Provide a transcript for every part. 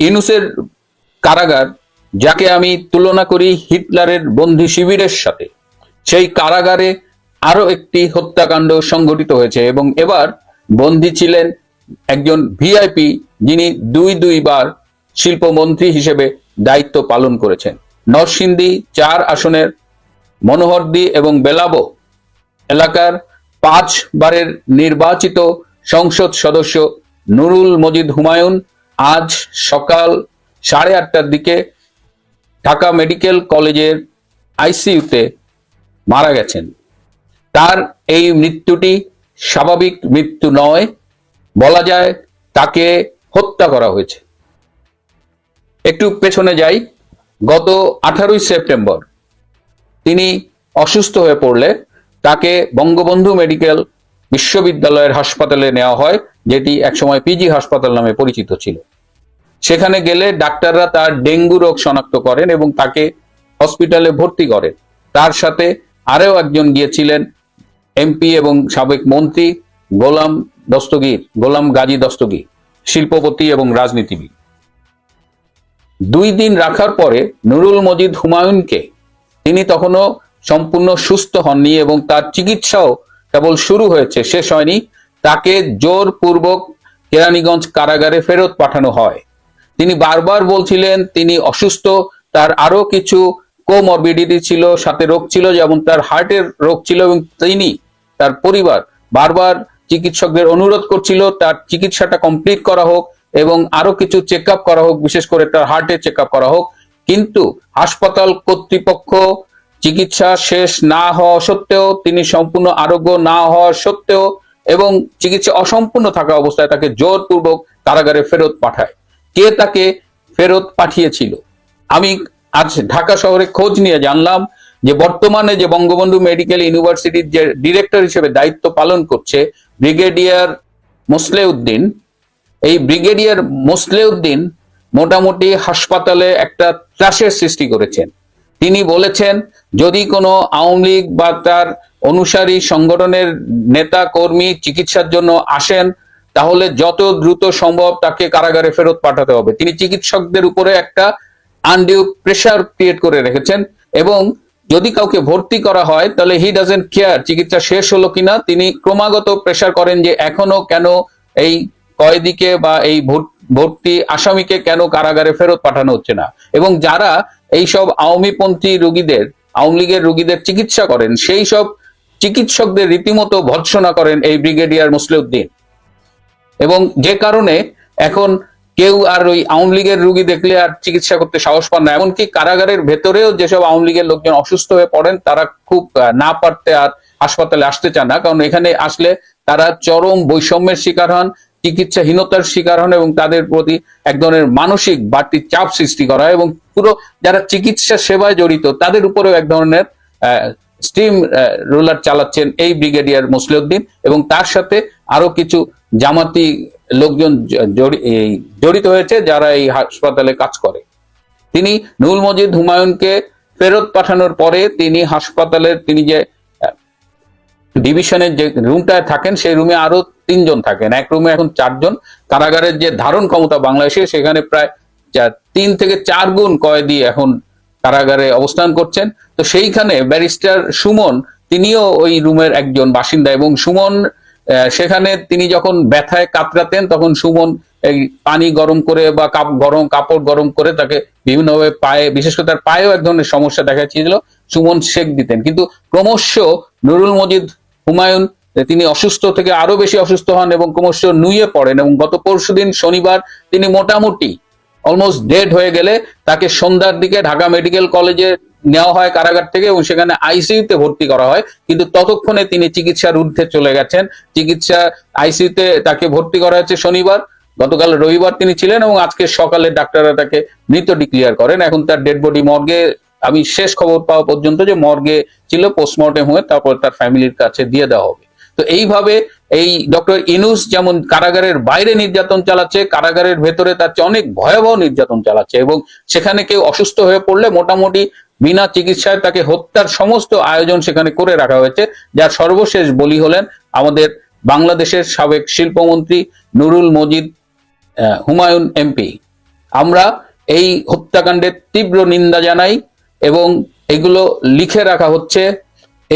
ইনুসের কারাগার, যাকে আমি তুলনা করি হিটলারের বন্দি শিবিরের সাথে। সেই কারাগারে আরও একটি হত্যাকাণ্ড সংঘটিত হয়েছে এবং এবার বন্দী ছিলেন একজন ভিআইপি যিনি দুই দুইবার শিল্পমন্ত্রী হিসেবে দায়িত্ব পালন করেছেন। নরসিংদী চার আসনের মনোহরদি এবং বেলাবো এলাকার পাঁচবারের নির্বাচিত সংসদ সদস্য নুরুল মজিদ হুমায়ুন আজ সকাল সাড়ে আটটার দিকে ঢাকা মেডিকেল কলেজের আইসিইউতে মারা গেছেন। তার এই মৃত্যুটি স্বাভাবিক মৃত্যু নয়, বলা যায় তাকে হত্যা করা হয়েছে। একটু পেছনে যাই, গত আঠারোই সেপ্টেম্বর তিনি অসুস্থ হয়ে পড়লে তাকে বঙ্গবন্ধু মেডিকেল বিশ্ববিদ্যালয়ের হাসপাতালে নেওয়া হয়, যেটি একসময় পিজি হাসপাতাল নামে পরিচিত ছিল। সেখানে গেলে ডাক্তাররা তার ডেঙ্গু রোগ শনাক্ত করেন এবং তাকে হসপিটালে ভর্তি করেন। তার সাথে আরও একজন গিয়েছিলেন, এমপি এবং সাবেক মন্ত্রী গোলাম দস্তগীর, গোলাম গাজী দস্তগীর, শিল্পপতি এবং রাজনীতিবিদ। দুই দিন রাখার পরে নুরুল মজিদ হুমায়ুনকে তিনি তখনও সম্পূর্ণ সুস্থ হননি এবং তার চিকিৎসাও কেবল শুরু হয়েছে, শেষ হয়নি। তাকে জোরপূর্বক কেরানীগঞ্জ কারাগারে ফেরত পাঠানো হয়। তিনি বারবার বলছিলেন, তিনি অসুস্থ, তার আরও কিছু কোমরবিডিটি ছিল, সাথে রোগ ছিল, যেমন তার হার্টের রোগ ছিল এবং তিনি, তার পরিবার, বারবার চিকিৎসকদের অনুরোধ করছিল, তার চিকিৎসাটা কমপ্লিট করা হোক এবং আরও কিছু চেক করা হোক, বিশেষ করে তার হার্টের চেক করা হোক। কিন্তু হাসপাতাল কর্তৃপক্ষ চিকিৎসা শেষ না হওয়া সত্ত্বেও, তিনি সম্পূর্ণ আরোগ্য না হওয়া সত্ত্বেও এবং চিকিৎসা অসম্পূর্ণ থাকা অবস্থায় তাকে জোরপূর্বক কারাগারে ফেরত পাঠায়। কে তাকে ফেরত পাঠিয়েছিল? আমি আজ ঢাকা শহরে খোঁজ নিয়ে জানলাম যে বর্তমানে যে বঙ্গবন্ধু মেডিকেল ইউনিভার্সিটির যে ডিরেক্টর হিসেবে দায়িত্ব পালন করছে ব্রিগেডিয়ার মোসলেউদ্দিন, এই ব্রিগেডিয়ার মোসলেউদ্দিন মোটামুটি হাসপাতালে একটা ত্রাসের সৃষ্টি করেছেন। তিনি বলেছেন, যদি কোনো আওয়ামী লীগ বা তার অনুসারী সংগঠনের নেতা, কর্মী চিকিৎসার জন্য আসেন, তাহলে যত দ্রুত সম্ভব তাকে কারাগারে ফেরত পাঠাতে হবে। তিনি চিকিৎসকদের উপরে একটা আনডিউ প্রেশার ক্রিয়েট করে রেখেছেন এবং যদি কাউকে ভর্তি করা হয়, তাহলে হি ডাজেন্ট কেয়ার, চিকিৎসা শেষ হলো কিনা, তিনি ক্রমাগত প্রেশার করেন যে এখনও কেন এই কয়েদিকে বা এই ভোট- ভর্তি আসামিকে কেন কারাগারে ফেরত পাঠানো হচ্ছে না? এবং যারা এই সব আওয়ামীপন্থী রোগীদের, আওয়ামী লীগের রোগীদের চিকিৎসা করেন, সেই সব চিকিৎসকদের রীতিমতো ভৎসনা করেন এই ব্রিগেডিয়ার মুসলিউদ্দিন। এবং যে কারণে এখন কেউ আর ওই আওয়ামী লীগের রুগী দেখলে আর চিকিৎসা করতে সাহস পান না। এমনকি কারাগারের ভেতরেও যেসব আওয়ামী লীগের লোকজন অসুস্থ হয়ে পড়েন, তারা খুব না পারতে আর হাসপাতালে আসতে চান না। কারণ এখানে আসলে তারা চরম বৈষম্যের শিকার হন। চিকিৎসাহীনতার শিকার হন এবং তাদের প্রতি এক ধরনের মানসিক বাড়তি চাপ সৃষ্টি করা হয় এবং পুরো যারা চিকিৎসা সেবায় জড়িত, তাদের উপরেও এক ধরনের স্টিম রোলার চালাচ্ছেন এই ব্রিগেডিয়ার মুসলিউদ্দিন এবং তার সাথে আরও কিছু জামাতি লোকজন জড়িত হয়েছে যারা এই হাসপাতালে কাজ করে। তিনি নুল মজিদ হুমায়ুনকে ফেরত পাঠানোর পরে তিনি হাসপাতালের, তিনি যে ডিভিশনের যে রুমটায় থাকেন, সেই রুমে আরও তিনজন থাকেন। এক রুমে এখন চারজন। কারাগারের যে ধারণ ক্ষমতা বাংলাদেশে, সেখানে প্রায় তিন থেকে চার গুণ কয়েদি এখন কারাগারে অবস্থান করছেন। তো সেইখানে ব্যারিস্টার সুমন, তিনিও ওই রুমের একজন বাসিন্দা এবং সুমন সেখানে তিনি যখন ব্যথায় কাতরাতেন, তখন সুমন এই পানি গরম করে বা কাপ, গরম কাপড় গরম করে তাকে বিভিন্নভাবে পায়ে, বিশেষ করে তার পায়েও এক ধরনের সমস্যা দেখা যাচ্ছিল সুমন শেক দিতেন। কিন্তু ক্রমশ নুরুল মজিদ হুমায়ুন তিনি অসুস্থ থেকে আরও বেশি অসুস্থ হন এবং ক্রমশ নুয়ে পড়েন এবং গত পরশুদিন শনিবার তিনি মোটামুটি অলমোস্ট ডেড হয়ে গেলে তাকে সন্ধ্যার দিকে ঢাকা মেডিকেল কলেজে নেওয়া হয় কারাগার থেকে এবং সেখানে আইসিইউতে ভর্তি করা হয়। কিন্তু ততক্ষণে তিনি চিকিৎসার ঊর্ধ্বে চলে গেছেন। চিকিৎসা আইসিইউতে তাকে ভর্তি করা হয়েছে শনিবার। গতকাল রবিবার তিনি ছিলেন এবং আজকে সকালে ডাক্তাররা তাকে মৃত ডিক্লিয়ার করেন। এখন তার ডেড বডি মর্গে আমি শেষ খবর পাওয়া পর্যন্ত যে মর্গে ছিল পোস্টমর্টেম হয়ে তারপর তার ফ্যামিলির কাছে দিয়ে দেওয়া হবে। তো এইভাবে এই ডক্টর ইনুস যেমন কারাগারের বাইরে নির্যাতন চালাচ্ছে, কারাগারের ভেতরে তার চেয়ে অনেক ভয়াবহ নির্যাতন চালাচ্ছে এবং সেখানে কেউ অসুস্থ হয়ে পড়লে মোটামুটি বিনা চিকিৎসায় তাকে হত্যার সমস্ত আয়োজন সেখানে করে রাখা হয়েছে, যার সর্বশেষ বলি হলেন আমাদের বাংলাদেশের সাবেক শিল্পমন্ত্রী নুরুল মজিদ হুমায়ুন এমপি। আমরা এই হত্যাকাণ্ডের তীব্র নিন্দা জানাই এবং এগুলো লিখে রাখা হচ্ছে।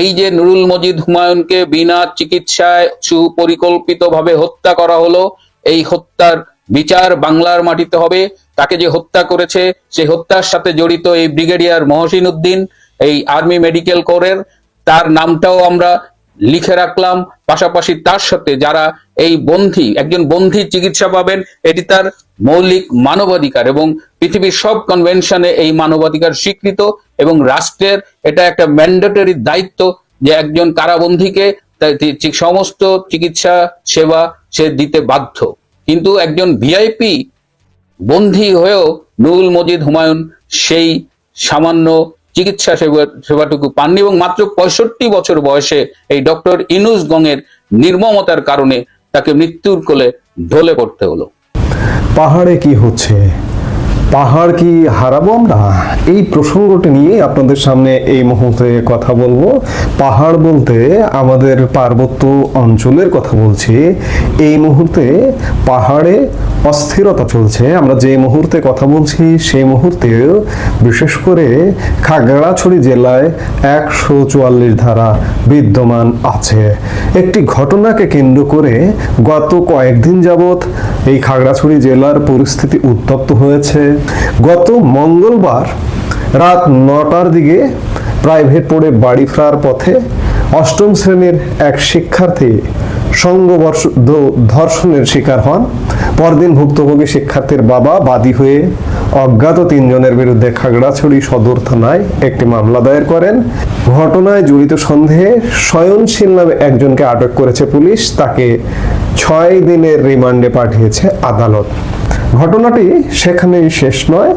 এই যে নুরুল মজিদ হুমায়ুনকে বিনা চিকিৎসায় সুপরিকল্পিতভাবে হত্যা করা হলো, এই হত্যার বিচার বাংলার মাটিতে হবে। তাকে যে হত্যা করেছে সেই হত্যার সাথে জড়িত এই ব্রিগেডিয়ার মহসিন উদ্দিন, এই আর্মি মেডিকেল কোরের, তার নামটাও আমরা লিখে রাখলাম। পাশাপাশি তার সাথে যারা এই বন্ধি, একজন বন্ধি চিকিৎসা পাবেন, এটি তার মৌলিক মানবাধিকার এবং পৃথিবীর সব কনভেনশনে এই মানবাধিকার স্বীকৃত। রাষ্ট্রের এটা একটা ম্যান্ডেটরি দায়িত্ব যে একজন কারাবন্দীকে সমস্ত চিকিৎসা সেবা সে দিতে বাধ্য। কিন্তু একজন ভিআইপি বন্দী হয়েও নুরুল মজিদ হুমায়ুন সেই সামান্য চিকিৎসা সেবা সেবাটুকু পাননি এবং মাত্র পঁয়ষট্টি বছর বয়সে এই ডক্টর ইনুস গঙের নির্মমতার কারণে তাকে মৃত্যুর কোলে ঢলে পড়তে হলো। পাহাড়ে কি হচ্ছে? পাহাড় কি হারাবো আমরা? এই প্রসঙ্গটি নিয়ে আপনাদের সামনে এই মুহূর্তে কথা বলব। পাহাড় বলতে আমাদের পার্বত্য অঞ্চলের কথা বলছি। এই মুহূর্তে পাহাড়ে অস্থিরতা চলছে। আমরা যে মুহূর্তে কথা বলছি, সেই মুহূর্তে বিশেষ করে খাগড়াছড়ি জেলায় একশো চুয়াল্লিশ ধারা বিদ্যমান আছে। একটি ঘটনাকে কেন্দ্র করে গত কয়েকদিন যাবৎ এই খাগড়াছড়ি জেলার পরিস্থিতি উত্তপ্ত হয়েছে। গত মঙ্গলবার রাত নটার দিকে প্রাইভেট পড়ে বাড়ি ফেরার পথে অষ্টম শ্রেণির এক শিক্ষার্থী সংঘবর্ষ দ- ধর্ষণের শিকার হন। পরদিন ভুক্তভোগী শিক্ষার্থীর বাবা বাদী হয়ে অজ্ঞাত তিনজনের বিরুদ্ধে খাগড়াছড়ি সদর থানায় একটি মামলা দায়ের করেন। ঘটনায় জড়িত সন্দেহে স্বয়নশীল নামে একজনকে আটক করেছে পুলিশ। তাকে ছয় দিনের রিমান্ডে পাঠিয়েছে আদালত। ঘটনাটি সেখানেই শেষ নয়।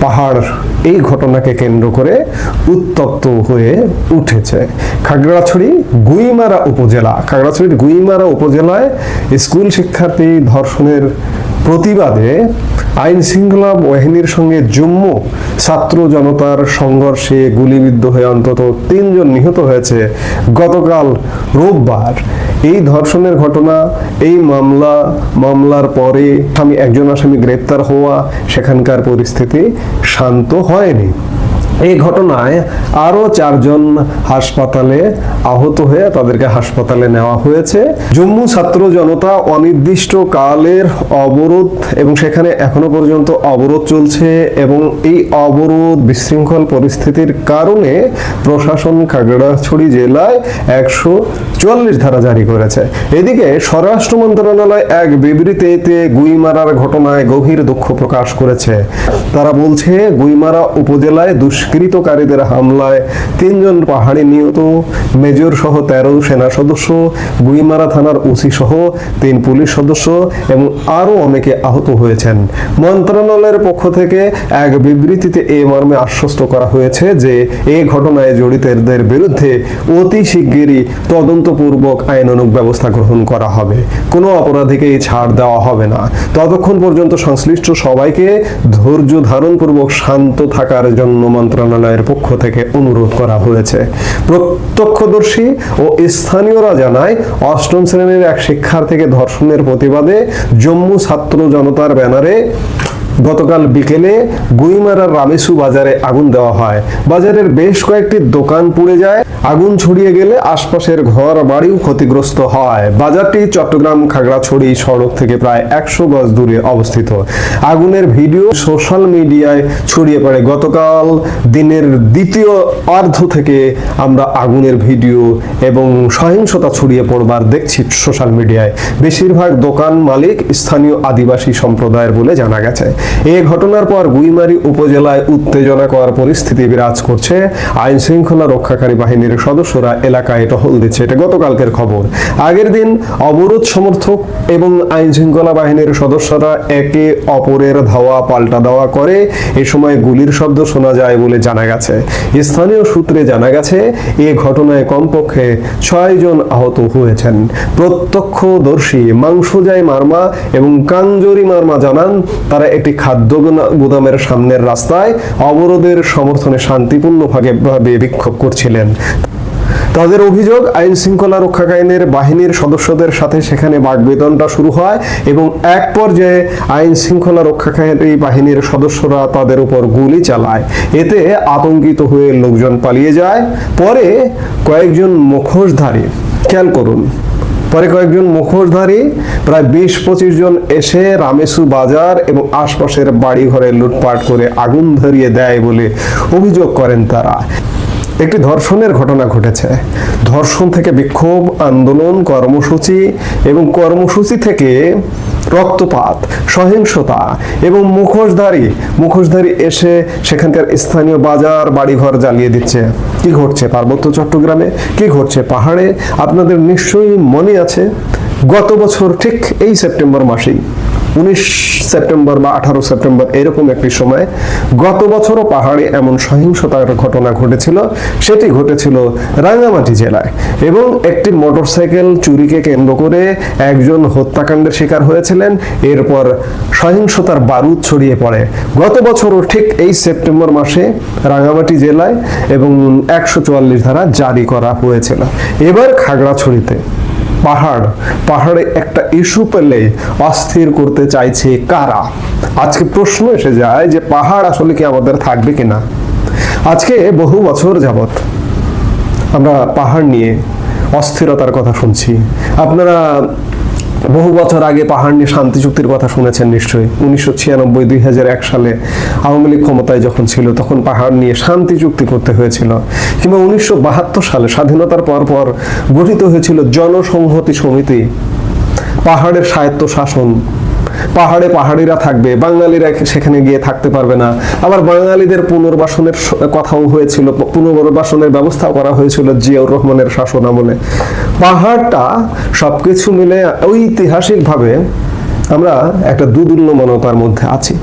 পাহাড় এই ঘটনাকে কেন্দ্র করে উত্তপ্ত হয়ে উঠেছে। খাগড়াছড়ি, গুইমারা উপজেলা। খাগড়াছড়ির গুইমারা উপজেলায় স্কুল শিক্ষার্থী ধর্ষণের প্রতিবাদে আইন শৃঙ্খলা বাহিনীর সঙ্গে জম্মু ছাত্র জনতার সংঘর্ষে গুলিবিদ্ধ হয়ে অন্তত তিনজন নিহত হয়েছে। গতকাল রোববার এই ধর্ষণের ঘটনা, এই মামলা, মামলার পরে আমি একজন আসামি গ্রেপ্তার হওয়া, সেখানকার পরিস্থিতি শান্ত হয়নি। এই ঘটনায় আরও চারজন হাসপাতালে আহত হয়ে তাদেরকে হাসপাতালে নেওয়া হয়েছে। জম্মু ছাত্র জনতা অনির্দিষ্ট কালের অবরোধ এবং সেখানে এখনও পর্যন্ত অবরোধ চলছে এবং এই অবরোধ বিশৃঙ্খল পরিস্থিতির কারণে প্রশাসন খাগড়াছড়ি জেলায় একশো চুয়াল্লিশ ধারা জারি করেছে। এদিকে স্বরাষ্ট্র মন্ত্রণালয় এক বিবৃতিতে গুইমারার ঘটনায় গভীর দুঃখ প্রকাশ করেছে। তারা বলছে গুইমারা উপজেলায় দুষ্কৃতকারীদের হামলায় তিনজন পাহাড়ি নিহত। মেজর সহ তেরো সেনা সদস্য, গুইমারা থানার ওসি সহ তিন পুলিশ সদস্য এবং আরও অনেকে আহত হয়েছেন। মন্ত্রণালয়ের পক্ষ থেকে এক বিবৃতিতে এ মর্মে আশ্বস্ত করা হয়েছে যে এই ঘটনায় জড়িতদের বিরুদ্ধে অতি শিগগিরই তদন্তপূর্বক আইনানুগ ব্যবস্থা গ্রহণ করা হবে। কোনো অপরাধীকেই ছাড় দেওয়া হবে না। ততক্ষণ পর্যন্ত সংশ্লিষ্ট সবাইকে ধৈর্য ধারণপূর্বক শান্ত থাকার জন্য মন্ত্রণালয়ের পক্ষ থেকে অনুরোধ করা হয়েছে। প্রত্যক্ষদর্শী ও স্থানীয়রা জানায়, অষ্টম শ্রেণির এক শিক্ষার্থীকে ধর্ষণের প্রতিবাদে জম্মু ছাত্র জনতার ব্যানারে গতকাল বিকেলে গুইমারার রামেসু বাজারে আগুন দেওয়া হয়। বাজারের বেশ কয়েকটি দোকান পুড়ে যায়। আগুন ছড়িয়ে গেলে আশপাশের ঘর বাড়িও ক্ষতিগ্রস্ত হয়। বাজারটি চট্টগ্রাম খাগড়াছড়ি সড়ক থেকে প্রায় একশো গজ দূরে অবস্থিত। আগুনের ভিডিও সোশ্যাল মিডিয়ায় ছড়িয়ে পড়ে। গতকাল দিনের দ্বিতীয় অর্ধ থেকে আমরা আগুনের ভিডিও এবং সহিংসতা ছড়িয়ে পড়বার দেখছি সোশ্যাল মিডিয়ায়। বেশিরভাগ দোকান মালিক স্থানীয় আদিবাসী সম্প্রদায়ের বলে জানা গেছে। এ ঘটনার পর গুইমারি উপজেলায় উত্তেজনাকর পরিস্থিতি বিরাজ করছে। আইন শৃঙ্খলা রক্ষাকারী বাহিনীর সদস্যরা এলাকায় টহল দিচ্ছে। এটা গতকালকের খবর। আগের দিন অবরোধ সমর্থক এবং আইন শৃঙ্খলা বাহিনীর সদস্যরা একে অপরের ধাওয়া পাল্টা দেওয়া করে। এ সময় গুলির শব্দ শোনা যায় বলে জানা গেছে। স্থানীয় সূত্রে জানা গেছে, এ ঘটনায় কমপক্ষে ছয় জন আহত হয়েছেন। প্রত্যক্ষদর্শী মাংসজাই মার্মা এবং কাঞ্জরি মার্মা জানান, তারা একটি খাদ্য গুদামের সামনের রাস্তায় অবরোধের সমর্থনে শান্তিপূর্ণভাবে ভাবে বিক্ষোভ করছিলেন। তাদের অভিযোগ, আইন শৃঙ্খলা রক্ষাকারীদের বাহিনীর সদস্যদের সাথে সেখানে বাগবেদনটা শুরু হয় এবং এক পর্যায়ে আইন শৃঙ্খলা রক্ষাকারী বাহিনীর সদস্যরা তাদের উপর গুলি চালায়। এতে আতঙ্কিত হয়ে লোকজন পালিয়ে যায়। পরে কয়েকজন মুখোশধারী, খেয়াল করুন পরে কয়েকজন মুখোশধারী, প্রায় বিশ পঁচিশ জন এসে রামেসু বাজার এবং আশপাশের বাড়ি ঘরে লুটপাট করে আগুন ধরিয়ে দেয় বলে অভিযোগ করেন তারা। একটি ধর্ষণের ঘটনা ঘটেছে। ধর্ষণ থেকে বিক্ষোভ, আন্দোলন, কর্মসূচি এবং কর্মসূচি থেকে রক্তপাত, সহিংসতা এবং মুখোশধারী মুখোশধারী এসে সেখানকার স্থানীয় বাজার, বাড়িঘর জ্বালিয়ে দিচ্ছে। কি ঘটছে? পার্বত্য চট্টগ্রামে কি ঘটছে? পাহাড়ে আপনাদের নিশ্চয়ই মনে আছে? গত বছর ঠিক এই সেপ্টেম্বর মাসেই উনিশ সেপ্টেম্বর বা আঠারো সেপ্টেম্বর এরকম একটি সময় গত বছরও পাহাড়ে এমন সহিংসতার ঘটনা ঘটেছিল। সেটি ঘটেছিল রাঙ্গামাটি জেলায় এবং একটি মোটরসাইকেল চুরিকে কেন্দ্র করে একজন হত্যাকাণ্ডের শিকার হয়েছিলেন। এরপর সহিংসতার বারুদ ছড়িয়ে পড়ে। গত বছরও ঠিক এই সেপ্টেম্বর মাসে রাঙ্গামাটি জেলায় এবং একশো চুয়াল্লিশ ধারা জারি করা হয়েছিল। এবার খাগড়াছড়িতে পাহাড়। পাহাড়ে একটা ইস্যু পেলে অস্থির করতে চাইছে কারা? আজকে প্রশ্ন এসে যায় যে পাহাড় আসলে কি আমাদের থাকবে কিনা? আজকে বহু বছর যাবত আমরা পাহাড় নিয়ে অস্থিরতার কথা শুনছি। আপনারা বহু বছর আগে পাহাড় নিয়ে শান্তি চুক্তির কথা শুনেছেন নিশ্চয়ই। উনিশশো ছিয়ানব্বই, দুই হাজার এক সালে আওয়ামী লীগ ক্ষমতায় যখন ছিল, তখন পাহাড় নিয়ে শান্তি চুক্তি করতে হয়েছিল। কিংবা উনিশশো বাহাত্তর সালে স্বাধীনতার পর পর গঠিত হয়েছিল জনসংহতি সমিতি। পাহাড়ের স্বায়ত্ত শাসন পাহাড়ে পাহাড়িরা থাকবে, বাঙালিরা সেখানে গিয়ে থাকতে পারবে না। আবার বাঙালিদের পুনর্বাসনের কথাও হয়েছিল পুনর্বাসনের ব্যবস্থা করা হয়েছিল জিয়াউর রহমানের শাসন আমলে। পাহাড়টা সবকিছু মিলে ঐতিহাসিকভাবে আমরা একটা দুদুল্য মানবতার মধ্যে আছি।